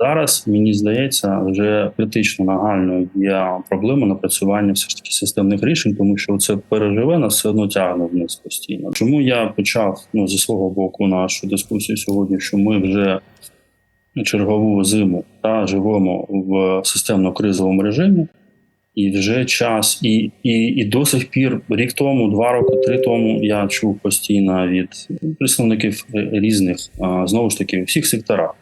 Зараз мені здається, вже критично нагальною є проблема напрацювання все ж таки системних рішень, тому що це переживе нас все одно тягне вниз постійно. Чому я почав ну зі свого боку нашу дискусію сьогодні? Що ми вже чергову зиму та живемо в системно-кризовому режимі, і вже час, і, і, і до сих пір, рік тому, два роки, три тому я чув постійно від представників різних знову ж таки всіх секторах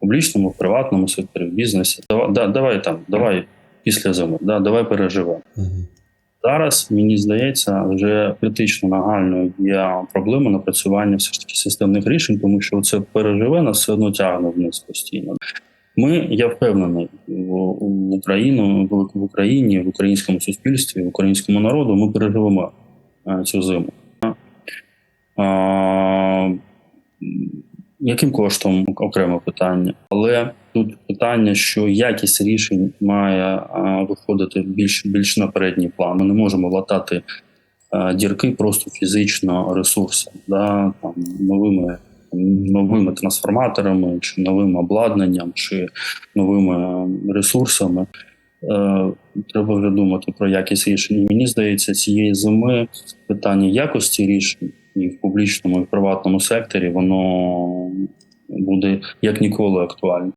публічному, в приватному секторі, в бізнесі. Давай, да, давай там, давай після зими, да, давай переживемо. Зараз мені здається, вже критично нагальною є проблема напрацювання все ж таки системних рішень, тому що це переживе нас все одно тягне вниз постійно. Ми, я впевнений, в, Україну в, в Україні, в українському суспільстві, в українському народу ми переживемо е, цю зиму. Яким коштом окреме питання, але тут питання, що якість рішень має виходити більш більш на передній план. Ми не можемо латати дірки просто фізично ресурсом, да, там, новими, новими трансформаторами, чи новим обладнанням, чи новими ресурсами. Е, Треба вже думати про якість рішень. Мені здається, цієї зими питання якості рішень і в публічному, і в приватному секторі воно буде як ніколи актуальне.